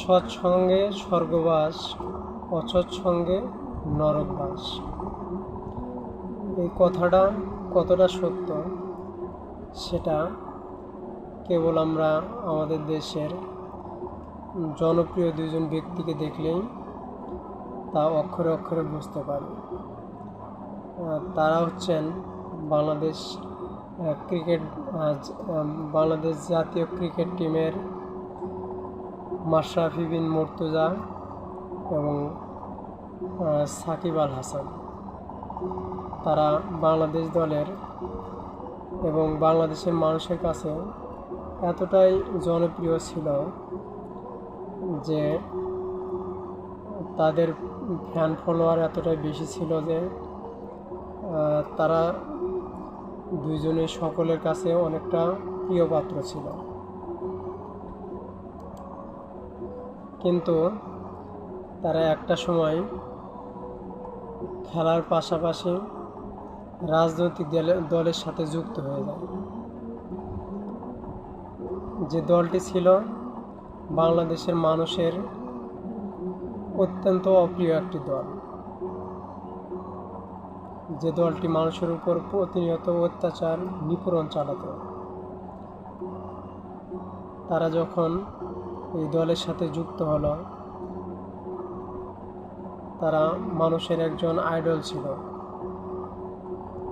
সৎসঙ্গে স্বর্গবাস, অসৎসঙ্গে নরকবাস। এই কথাটা কতটা সত্য? সেটা কেবল আমরা আমাদের দেশের জনপ্রিয় দুজন ব্যক্তিকে দেখলেই তা অক্ষরে অক্ষরে বুঝতে পারি। তারা হচ্ছেন বাংলাদেশ ক্রিকেট বাংলাদেশ জাতীয় ক্রিকেট টিমের মাশরাফি বিন মুর্তজা এবং সাকিব আল হাসান। তারা বাংলাদেশ দলের এবং বাংলাদেশের মানুষের কাছে এতটাই জনপ্রিয় ছিল যে তাদের ফ্যান ফলোয়ার এতটাই বেশি ছিল যে তারা দুইজনে সকলের কাছে অনেকটা প্রিয় পাত্র ছিল। কিন্তু তারা একটা সময় খেলার পাশাপাশি রাজনৈতিক দলে দলের সাথে যুক্ত হয়ে যায়। যে দলটি ছিল বাংলাদেশের মানুষের অত্যন্ত অপ্রিয় একটি দল। যে দলটি মানুষের উপর প্রতিনিয়ত অত্যাচার, নিপীড়ন চালাতো। তারা যখন এই দলের সাথে যুক্ত হলো। তারা মানুষের একজন আইডল ছিল।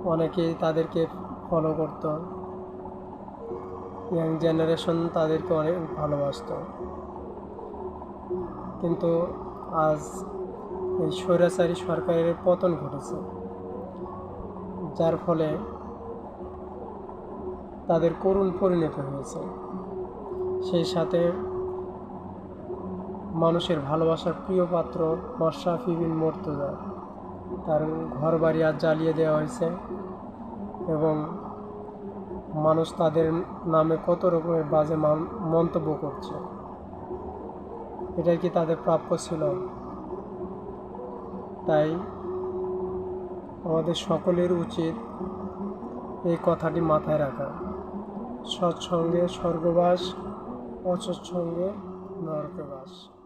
অনেকেই তাদেরকে ফলো করত। ইয়াং জেনারেশন তাদেরকে অনেক ভালোবাসতো। কিন্তু আজ এই স্বৈরাচারী সরকারের পতন ঘটেছে। যার ফলে তাদের করুণ পরিণত হয়েছে। সেই সাথে মানুষের ভালোবাসার প্রিয় পাত্র মশরাফি বিন মর্তজা। তার ঘর বাড়ি আজ জ্বালিয়ে দেওয়া হয়েছে এবং মানুষ তাদের নামে কত রকমের বাজে মান- মন্তব্য করছে। এটাই কি তাদের প্রাপ্য ছিল? তাই আমাদের সকলের উচিত এই কথাটি মাথায় রাখা। সৎসঙ্গে স্বর্গবাস, অসৎসঙ্গে নরকবাস।